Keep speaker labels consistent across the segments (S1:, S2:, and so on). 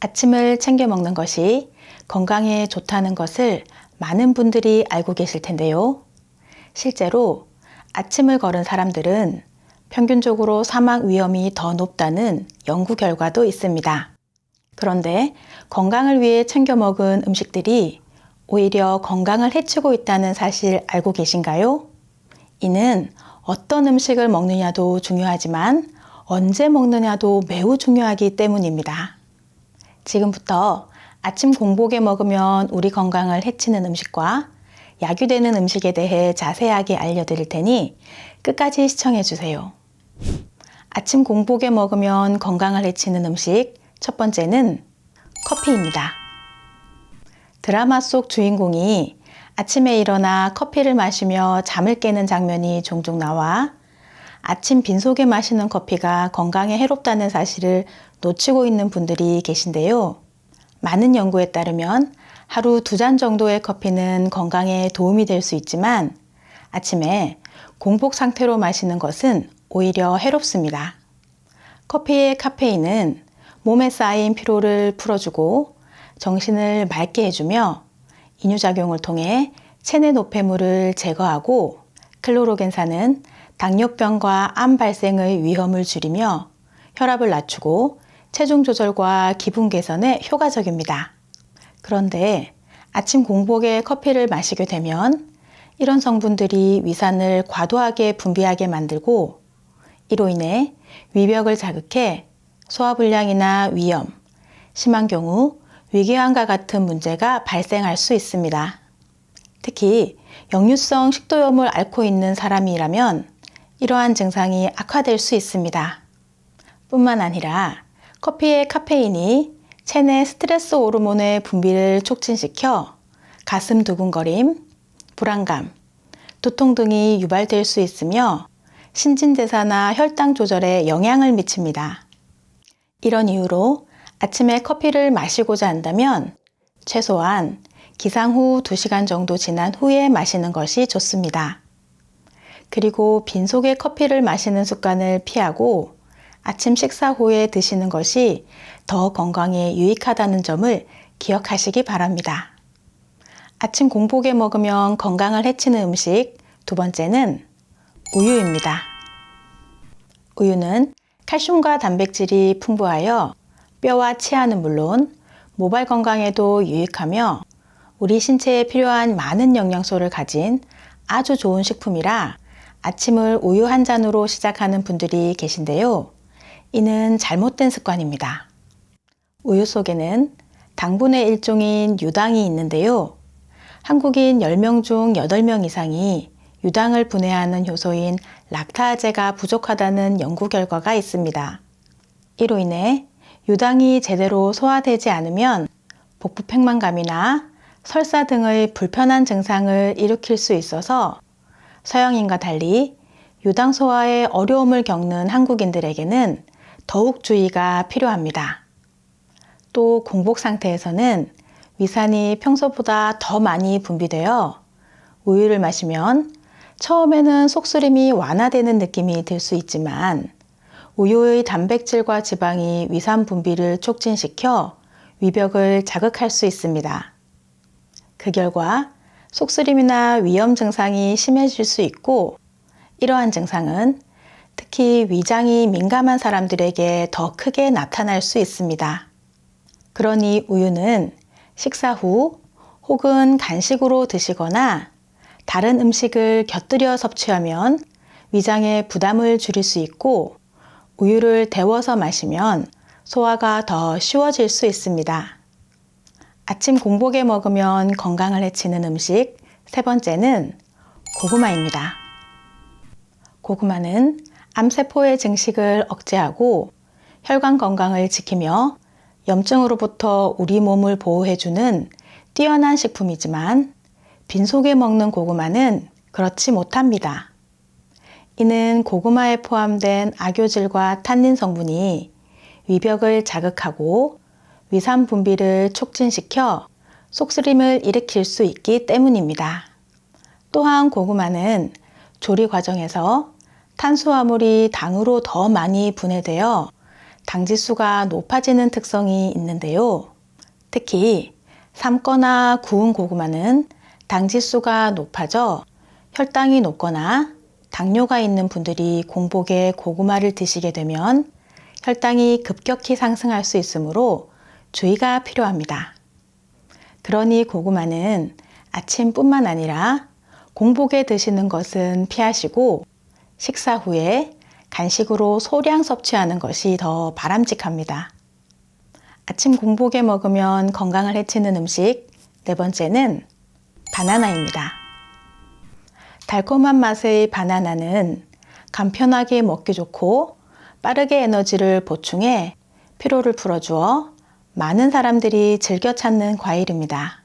S1: 아침을 챙겨 먹는 것이 건강에 좋다는 것을 많은 분들이 알고 계실 텐데요. 실제로 아침을 걸은 사람들은 평균적으로 사망 위험이 더 높다는 연구 결과도 있습니다. 그런데 건강을 위해 챙겨 먹은 음식들이 오히려 건강을 해치고 있다는 사실 알고 계신가요? 이는 어떤 음식을 먹느냐도 중요하지만 언제 먹느냐도 매우 중요하기 때문입니다. 지금부터 아침 공복에 먹으면 우리 건강을 해치는 음식과 약유되는 음식에 대해 자세하게 알려드릴 테니 끝까지 시청해 주세요. 아침 공복에 먹으면 건강을 해치는 음식 첫 번째는 커피입니다. 드라마 속 주인공이 아침에 일어나 커피를 마시며 잠을 깨는 장면이 종종 나와 아침 빈속에 마시는 커피가 건강에 해롭다는 사실을 놓치고 있는 분들이 계신데요. 많은 연구에 따르면 하루 두 잔 정도의 커피는 건강에 도움이 될 수 있지만 아침에 공복 상태로 마시는 것은 오히려 해롭습니다. 커피의 카페인은 몸에 쌓인 피로를 풀어주고 정신을 맑게 해주며 이뇨작용을 통해 체내 노폐물을 제거하고 클로로겐산은 당뇨병과 암 발생의 위험을 줄이며 혈압을 낮추고 체중 조절과 기분 개선에 효과적입니다. 그런데 아침 공복에 커피를 마시게 되면 이런 성분들이 위산을 과도하게 분비하게 만들고 이로 인해 위벽을 자극해 소화불량이나 위염, 심한 경우 위궤양과 같은 문제가 발생할 수 있습니다. 특히 역류성 식도염을 앓고 있는 사람이라면 이러한 증상이 악화될 수 있습니다. 뿐만 아니라 커피의 카페인이 체내 스트레스 호르몬의 분비를 촉진시켜 가슴 두근거림, 불안감, 두통 등이 유발될 수 있으며 신진대사나 혈당 조절에 영향을 미칩니다. 이런 이유로 아침에 커피를 마시고자 한다면 최소한 기상 후 2시간 정도 지난 후에 마시는 것이 좋습니다. 그리고 빈속에 커피를 마시는 습관을 피하고 아침 식사 후에 드시는 것이 더 건강에 유익하다는 점을 기억하시기 바랍니다. 아침 공복에 먹으면 건강을 해치는 음식 두 번째는 우유입니다. 우유는 칼슘과 단백질이 풍부하여 뼈와 치아는 물론 모발 건강에도 유익하며 우리 신체에 필요한 많은 영양소를 가진 아주 좋은 식품이라 아침을 우유 한 잔으로 시작하는 분들이 계신데요. 이는 잘못된 습관입니다. 우유 속에는 당분의 일종인 유당이 있는데요. 한국인 10명 중 8명 이상이 유당을 분해하는 효소인 락타제가 부족하다는 연구 결과가 있습니다. 이로 인해 유당이 제대로 소화되지 않으면 복부 팽만감이나 설사 등의 불편한 증상을 일으킬 수 있어서 서양인과 달리 유당 소화에 어려움을 겪는 한국인들에게는 더욱 주의가 필요합니다. 또 공복 상태에서는 위산이 평소보다 더 많이 분비되어 우유를 마시면 처음에는 속쓰림이 완화되는 느낌이 들 수 있지만 우유의 단백질과 지방이 위산 분비를 촉진시켜 위벽을 자극할 수 있습니다. 그 결과 속쓰림이나 위염 증상이 심해질 수 있고 이러한 증상은 특히 위장이 민감한 사람들에게 더 크게 나타날 수 있습니다. 그러니 우유는 식사 후 혹은 간식으로 드시거나 다른 음식을 곁들여 섭취하면 위장의 부담을 줄일 수 있고 우유를 데워서 마시면 소화가 더 쉬워질 수 있습니다. 아침 공복에 먹으면 건강을 해치는 음식 세 번째는 고구마입니다. 고구마는 암세포의 증식을 억제하고 혈관 건강을 지키며 염증으로부터 우리 몸을 보호해주는 뛰어난 식품이지만 빈속에 먹는 고구마는 그렇지 못합니다. 이는 고구마에 포함된 악효질과 탄닌 성분이 위벽을 자극하고 위산 분비를 촉진시켜 속쓰림을 일으킬 수 있기 때문입니다. 또한 고구마는 조리 과정에서 탄수화물이 당으로 더 많이 분해되어 당지수가 높아지는 특성이 있는데요. 특히 삶거나 구운 고구마는 당지수가 높아져 혈당이 높거나 당뇨가 있는 분들이 공복에 고구마를 드시게 되면 혈당이 급격히 상승할 수 있으므로 주의가 필요합니다. 그러니 고구마는 아침뿐만 아니라 공복에 드시는 것은 피하시고 식사 후에 간식으로 소량 섭취하는 것이 더 바람직합니다. 아침 공복에 먹으면 건강을 해치는 음식 네 번째는 바나나입니다. 달콤한 맛의 바나나는 간편하게 먹기 좋고 빠르게 에너지를 보충해 피로를 풀어주어 많은 사람들이 즐겨 찾는 과일입니다.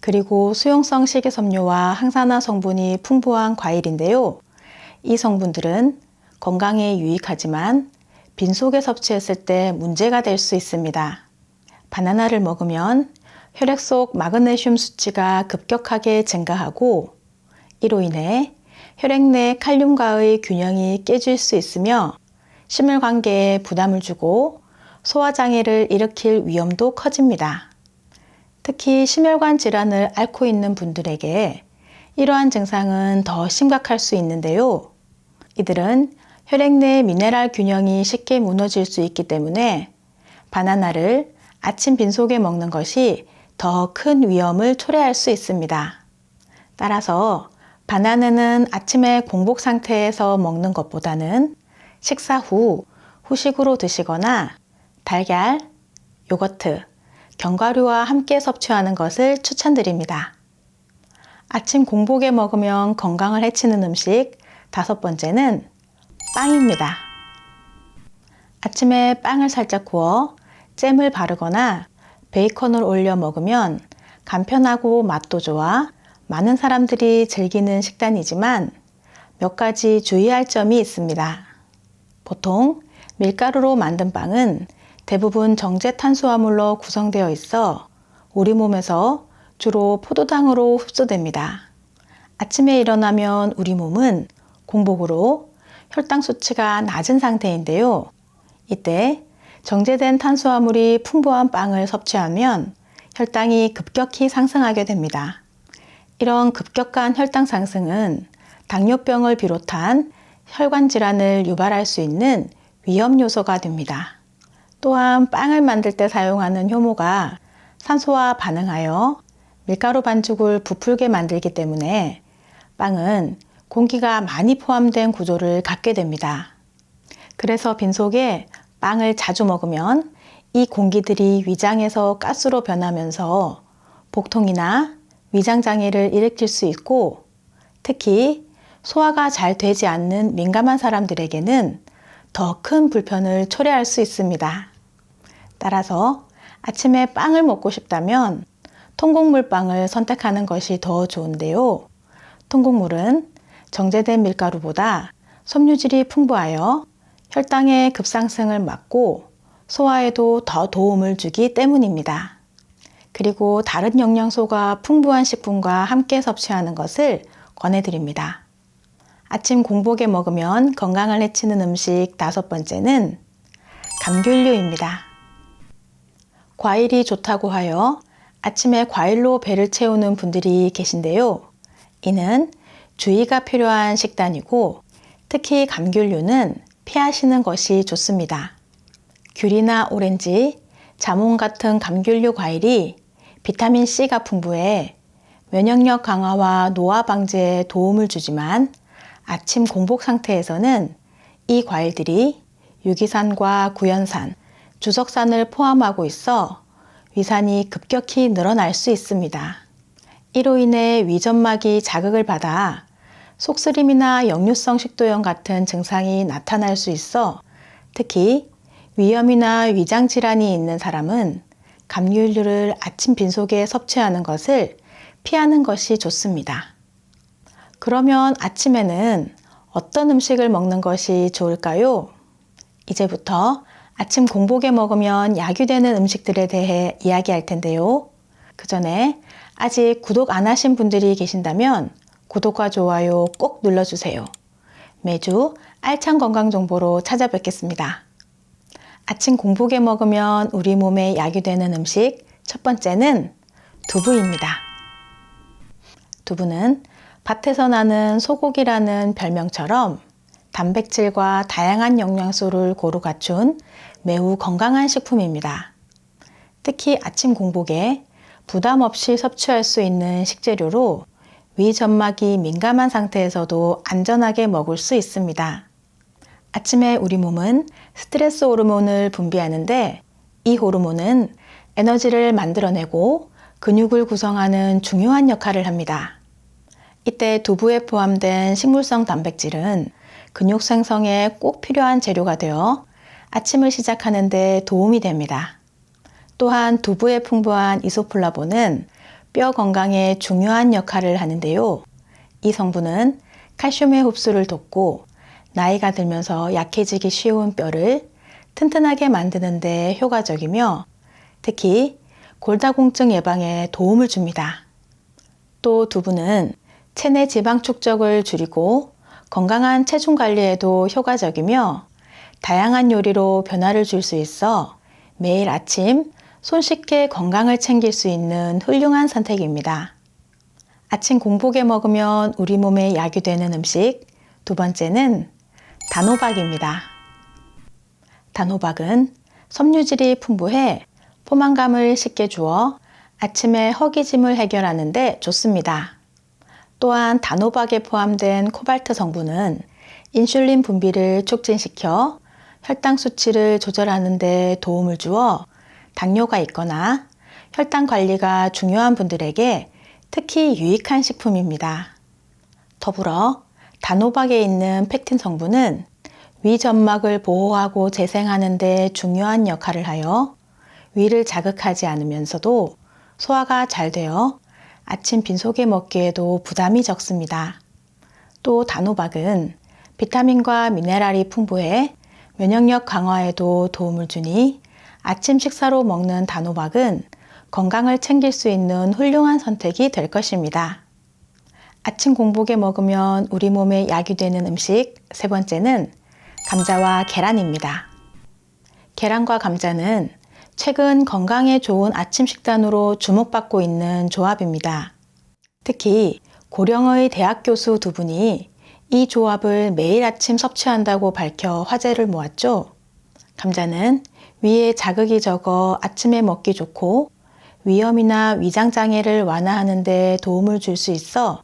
S1: 그리고 수용성 식이섬유와 항산화 성분이 풍부한 과일인데요. 이 성분들은 건강에 유익하지만 빈속에 섭취했을 때 문제가 될 수 있습니다. 바나나를 먹으면 혈액 속 마그네슘 수치가 급격하게 증가하고 이로 인해 혈액 내 칼륨과의 균형이 깨질 수 있으며 심혈관계에 부담을 주고 소화장애를 일으킬 위험도 커집니다. 특히 심혈관 질환을 앓고 있는 분들에게 이러한 증상은 더 심각할 수 있는데요. 이들은 혈액 내 미네랄 균형이 쉽게 무너질 수 있기 때문에 바나나를 아침 빈속에 먹는 것이 더 큰 위험을 초래할 수 있습니다. 따라서 바나나는 아침에 공복 상태에서 먹는 것보다는 식사 후 후식으로 드시거나 달걀, 요거트, 견과류와 함께 섭취하는 것을 추천드립니다. 아침 공복에 먹으면 건강을 해치는 음식 다섯 번째는 빵입니다. 아침에 빵을 살짝 구워 잼을 바르거나 베이컨을 올려 먹으면 간편하고 맛도 좋아 많은 사람들이 즐기는 식단이지만 몇 가지 주의할 점이 있습니다. 보통 밀가루로 만든 빵은 대부분 정제 탄수화물로 구성되어 있어 우리 몸에서 주로 포도당으로 흡수됩니다. 아침에 일어나면 우리 몸은 공복으로 혈당 수치가 낮은 상태인데요. 이때 정제된 탄수화물이 풍부한 빵을 섭취하면 혈당이 급격히 상승하게 됩니다. 이런 급격한 혈당 상승은 당뇨병을 비롯한 혈관 질환을 유발할 수 있는 위험 요소가 됩니다. 또한 빵을 만들 때 사용하는 효모가 산소와 반응하여 밀가루 반죽을 부풀게 만들기 때문에 빵은 공기가 많이 포함된 구조를 갖게 됩니다. 그래서 빈속에 빵을 자주 먹으면 이 공기들이 위장에서 가스로 변하면서 복통이나 위장 장애를 일으킬 수 있고 특히 소화가 잘 되지 않는 민감한 사람들에게는 더 큰 불편을 초래할 수 있습니다. 따라서 아침에 빵을 먹고 싶다면 통곡물 빵을 선택하는 것이 더 좋은데요. 통곡물은 정제된 밀가루보다 섬유질이 풍부하여 혈당의 급상승을 막고 소화에도 더 도움을 주기 때문입니다. 그리고 다른 영양소가 풍부한 식품과 함께 섭취하는 것을 권해드립니다. 아침 공복에 먹으면 건강을 해치는 음식 다섯 번째는 감귤류입니다. 과일이 좋다고 하여 아침에 과일로 배를 채우는 분들이 계신데요. 이는 주의가 필요한 식단이고 특히 감귤류는 피하시는 것이 좋습니다. 귤이나 오렌지, 자몽 같은 감귤류 과일이 비타민C가 풍부해 면역력 강화와 노화 방지에 도움을 주지만 아침 공복 상태에서는 이 과일들이 유기산과 구연산, 주석산을 포함하고 있어 위산이 급격히 늘어날 수 있습니다. 이로 인해 위점막이 자극을 받아 속쓰림이나 역류성 식도염 같은 증상이 나타날 수 있어 특히 위염이나 위장 질환이 있는 사람은 감귤류를 아침 빈속에 섭취하는 것을 피하는 것이 좋습니다. 그러면 아침에는 어떤 음식을 먹는 것이 좋을까요? 이제부터 아침 공복에 먹으면 약유되는 음식들에 대해 이야기할 텐데요. 그 전에 아직 구독 안 하신 분들이 계신다면 구독과 좋아요 꼭 눌러주세요. 매주 알찬 건강 정보로 찾아뵙겠습니다. 아침 공복에 먹으면 우리 몸에 약이 되는 음식 첫 번째는 두부입니다. 두부는 밭에서 나는 소고기라는 별명처럼 단백질과 다양한 영양소를 고루 갖춘 매우 건강한 식품입니다. 특히 아침 공복에 부담 없이 섭취할 수 있는 식재료로 위 점막이 민감한 상태에서도 안전하게 먹을 수 있습니다. 아침에 우리 몸은 스트레스 호르몬을 분비하는데 이 호르몬은 에너지를 만들어내고 근육을 구성하는 중요한 역할을 합니다. 이때 두부에 포함된 식물성 단백질은 근육 생성에 꼭 필요한 재료가 되어 아침을 시작하는데 도움이 됩니다. 또한 두부에 풍부한 이소플라본은 뼈 건강에 중요한 역할을 하는데요. 이 성분은 칼슘의 흡수를 돕고 나이가 들면서 약해지기 쉬운 뼈를 튼튼하게 만드는데 효과적이며 특히 골다공증 예방에 도움을 줍니다. 또 두부는 체내 지방 축적을 줄이고 건강한 체중 관리에도 효과적이며 다양한 요리로 변화를 줄 수 있어 매일 아침 손쉽게 건강을 챙길 수 있는 훌륭한 선택입니다. 아침 공복에 먹으면 우리 몸에 약이 되는 음식 두 번째는 단호박입니다. 단호박은 섬유질이 풍부해 포만감을 쉽게 주어 아침에 허기짐을 해결하는데 좋습니다. 또한 단호박에 포함된 코발트 성분은 인슐린 분비를 촉진시켜 혈당 수치를 조절하는 데 도움을 주어 당뇨가 있거나 혈당 관리가 중요한 분들에게 특히 유익한 식품입니다. 더불어 단호박에 있는 팩틴 성분은 위 점막을 보호하고 재생하는 데 중요한 역할을 하여 위를 자극하지 않으면서도 소화가 잘 되어 아침 빈속에 먹기에도 부담이 적습니다. 또 단호박은 비타민과 미네랄이 풍부해 면역력 강화에도 도움을 주니 아침 식사로 먹는 단호박은 건강을 챙길 수 있는 훌륭한 선택이 될 것입니다. 아침 공복에 먹으면 우리 몸에 약이 되는 음식 세 번째는 감자와 계란입니다. 계란과 감자는 최근 건강에 좋은 아침 식단으로 주목받고 있는 조합입니다. 특히 고령의 대학 교수 두 분이 이 조합을 매일 아침 섭취한다고 밝혀 화제를 모았죠. 감자는 위에 자극이 적어 아침에 먹기 좋고 위염이나 위장장애를 완화하는 데 도움을 줄 수 있어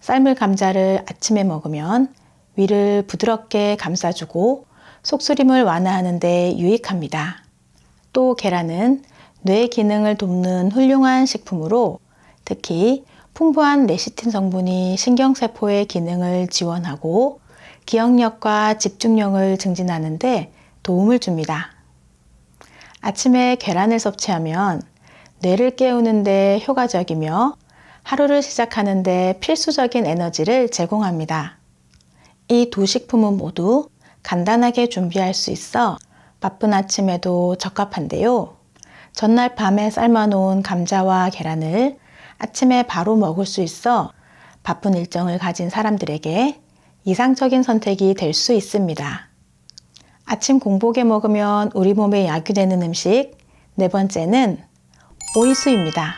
S1: 삶을 감자를 아침에 먹으면 위를 부드럽게 감싸주고 속쓰림을 완화하는 데 유익합니다. 또 계란은 뇌 기능을 돕는 훌륭한 식품으로 특히 풍부한 레시틴 성분이 신경세포의 기능을 지원하고 기억력과 집중력을 증진하는데 도움을 줍니다. 아침에 계란을 섭취하면 뇌를 깨우는데 효과적이며 하루를 시작하는데 필수적인 에너지를 제공합니다. 이 두 식품은 모두 간단하게 준비할 수 있어 바쁜 아침에도 적합한데요. 전날 밤에 삶아놓은 감자와 계란을 아침에 바로 먹을 수 있어 바쁜 일정을 가진 사람들에게 이상적인 선택이 될 수 있습니다. 아침 공복에 먹으면 우리 몸에 약이 되는 음식 네 번째는 오이수입니다.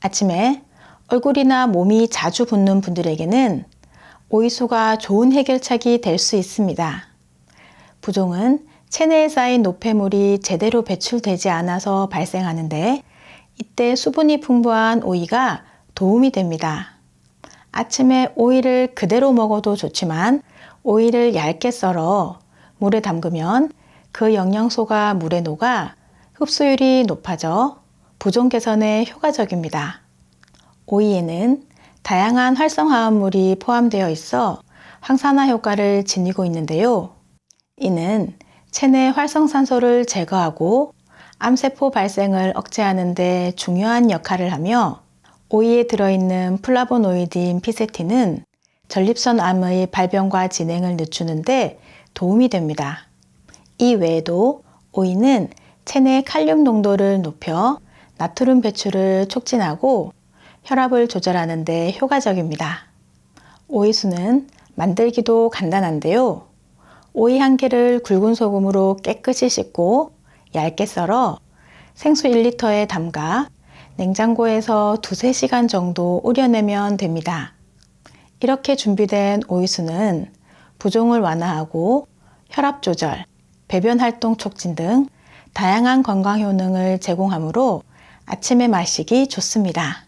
S1: 아침에 얼굴이나 몸이 자주 붓는 분들에게는 오이수가 좋은 해결책이 될 수 있습니다. 부종은 체내에 쌓인 노폐물이 제대로 배출되지 않아서 발생하는데 이때 수분이 풍부한 오이가 도움이 됩니다. 아침에 오이를 그대로 먹어도 좋지만 오이를 얇게 썰어 물에 담그면 그 영양소가 물에 녹아 흡수율이 높아져 부종 개선에 효과적입니다. 오이에는 다양한 활성화합물이 포함되어 있어 항산화 효과를 지니고 있는데요. 이는 체내 활성산소를 제거하고 암세포 발생을 억제하는 데 중요한 역할을 하며 오이에 들어있는 플라보노이드인 피세틴은 전립선 암의 발병과 진행을 늦추는데 도움이 됩니다. 이 외에도 오이는 체내 칼륨 농도를 높여 나트륨 배출을 촉진하고 혈압을 조절하는 데 효과적입니다. 오이수는 만들기도 간단한데요. 오이 한 개를 굵은 소금으로 깨끗이 씻고 얇게 썰어 생수 1리터에 담가 냉장고에서 두세 시간 정도 우려내면 됩니다. 이렇게 준비된 오이수는 부종을 완화하고 혈압 조절, 배변 활동 촉진 등 다양한 건강 효능을 제공하므로 아침에 마시기 좋습니다.